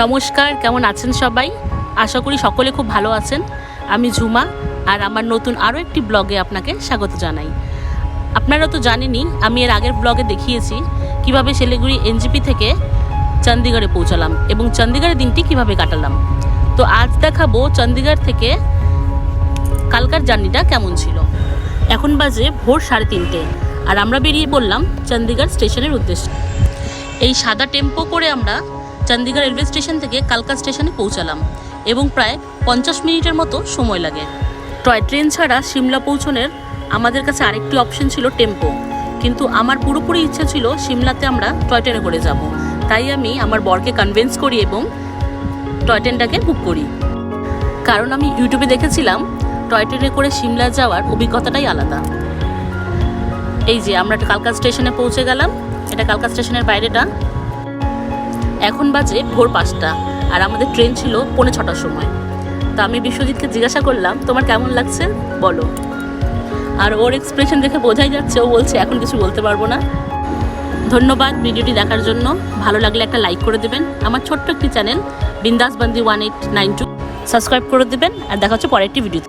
নমস্কার, কেমন আছেন সবাই? আশা করি সকলে খুব ভালো আছেন। আমি ঝুমা, আর আমার নতুন আরও একটি ব্লগে আপনাকে স্বাগত জানাই। আপনারা তো জানেনই, আমি এর আগের ব্লগে দেখিয়েছি কীভাবে শিলিগুড়ি এনজিপি থেকে চণ্ডীগড়ে পৌঁছালাম এবং চণ্ডীগড়ের দিনটি কীভাবে কাটালাম। তো আজ দেখাবো চণ্ডীগড় থেকে কালকার জার্নিটা কেমন ছিল। এখন বাজে ভোর সাড়ে তিনটে, আর আমরা বেরিয়ে পড়লাম চণ্ডীগড় স্টেশনের উদ্দেশ্যে। এই সাদা টেম্পো করে আমরা চণ্ডীগড় রেলওয়ে স্টেশন থেকে কালকা স্টেশনে পৌঁছালাম এবং প্রায় পঞ্চাশ মিনিটের মতো সময় লাগে। টয় ট্রেন ছাড়া সিমলা পৌঁছনের আমাদের কাছে আরেকটি অপশন ছিল টেম্পো। কিন্তু আমার পুরোপুরি ইচ্ছা ছিল সিমলাতে আমরা টয় ট্রেনে করে যাব। তাই আমি আমার বরকে কনভিন্স করি এবং টয় ট্রেনটাকে বুক করি। কারণ আমি ইউটিউবে দেখেছিলাম, টয় ট্রেনে করে সিমলা যাওয়ার অভিজ্ঞতাটাই আলাদা। এই যে আমরা কালকা স্টেশনে পৌঁছে গেলাম, এটা কালকা স্টেশনের বাইরেটা। এখন বাজে ভোর পাঁচটা আর আমাদের ট্রেন ছিল পৌনে ছটার সময়। তো আমি বিশ্বজিৎকে জিজ্ঞাসা করলাম, তোমার কেমন লাগছে? বলো। আর ওর এক্সপ্রেশন দেখে বোঝাই যাচ্ছে, ও বলছে, এখন কিছু বলতে পারব না। ধন্যবাদ ভিডিওটি দেখার জন্য। ভালো লাগলে একটা লাইক করে দেবেন। আমার ছোট্ট একটি channel Bindass Bandi one eight nine two subscribe করে দেবেন। আর দেখা হচ্ছে পরের একটি ভিডিওতে